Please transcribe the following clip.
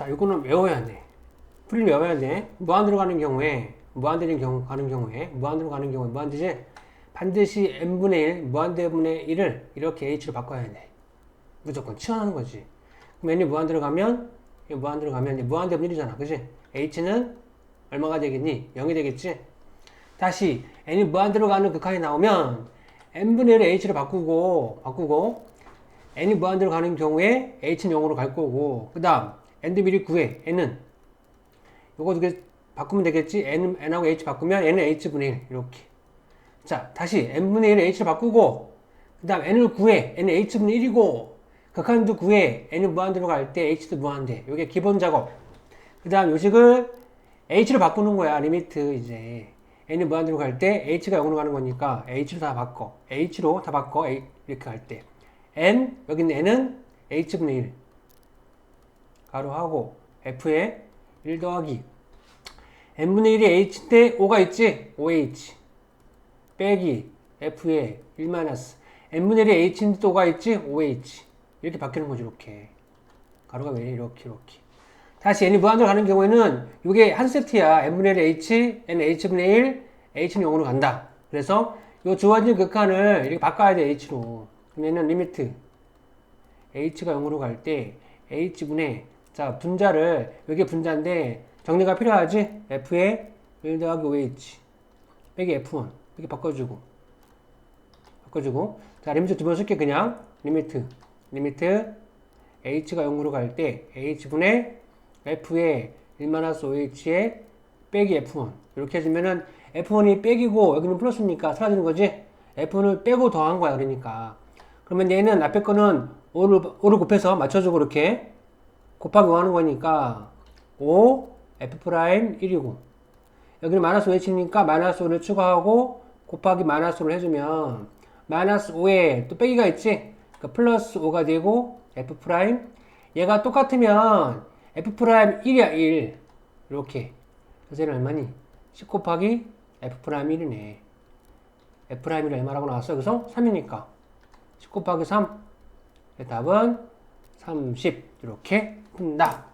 자, 이거는 외워야 돼. 풀이 외워야 돼. 무한대로 가는 경우에, 무한대로 경우, 가는 경우에, 무한대로 가는 경우에, 무한대지 반드시 n분의 1, 무한대분의 1을 이렇게 h로 바꿔야 돼. 무조건 치환하는 거지. 그럼 n이 무한대로 가면, 이 무한대로 가면 무한대분 1이잖아. 그지? h는 얼마가 되겠니? 0이 되겠지? 다시 n이 무한대로 가는 극한이 나오면 n분의 1을 h로 바꾸고, 바꾸고, n이 무한대로 가는 경우에 h는 0으로 갈 거고, 그 다음, n도 미리 구해. n은. 요거 두 개 바꾸면 되겠지? n, n하고 h 바꾸면 n은 h분의 1. 이렇게. 자, 다시 n분의 1을 h로 바꾸고, 그 다음 n을 구해. n은 h분의 1이고, 극한도 구해. n이 무한대로 갈 때 h도 무한대. 요게 기본 작업. 그 다음 요식을 h로 바꾸는 거야. 리미트 이제. n이 무한대로 갈 때 h가 0으로 가는 거니까 h로 다 바꿔. h로 다 바꿔. 이렇게 갈 때. n, 여기 있는 n은 h분의 1. 가로하고 f에 1 더하기. N분의 1이 h인데 5가 있지? 5h 빼기 f에 1 마이너스. N분의 1이 h인데 또 5가 있지? 5h 이렇게 바뀌는 거죠 이렇게. 가로가 왜 이렇게 이렇게. 다시 n이 무한대로 가는 경우에는 이게 한 세트야. N분의 1 h, n h분의 1, h는 0으로 간다. 그래서 이 주어진 극한을 이렇게 바꿔야 돼 h로. 얘는 리미트. H가 0으로 갈 때 h분의 자 분자를 여기 분자인데 정리가 필요하지? F에 1 더하기 5h 빼기 f1 이렇게 바꿔주고. 바꿔주고. 자 리미트 두 번 쓸게 그냥. 리미트. 리미트 h가 0으로 갈 때 h분의 f에 1-5h에 빼기 f1 이렇게 해주면은 f1이 빼기고 여기는 플러스니까 사라지는 거지? F1을 빼고 더한 거야 그러니까. 그러면 얘는 앞에 거는 5를, 5를 곱해서 맞춰주고 이렇게 곱하기 5 하는 거니까 5 f 프라임 1이고. 여기는 마이너스 5h니까 마이너스 5를 추가하고 곱하기 마이너스 5를 해주면 마이너스 5에 또 빼기가 있지? 그러니까 플러스 5가 되고 f 프라임. 얘가 똑같으면 f 프라임 1이야 1 이렇게. 그래서 얘는 얼마니? 10 곱하기 f 프라임 1이네. F 프라임 1이 얼마라고 나왔어? 여기서 3이니까. 10 곱하기 3 답은 30 이렇게 푼다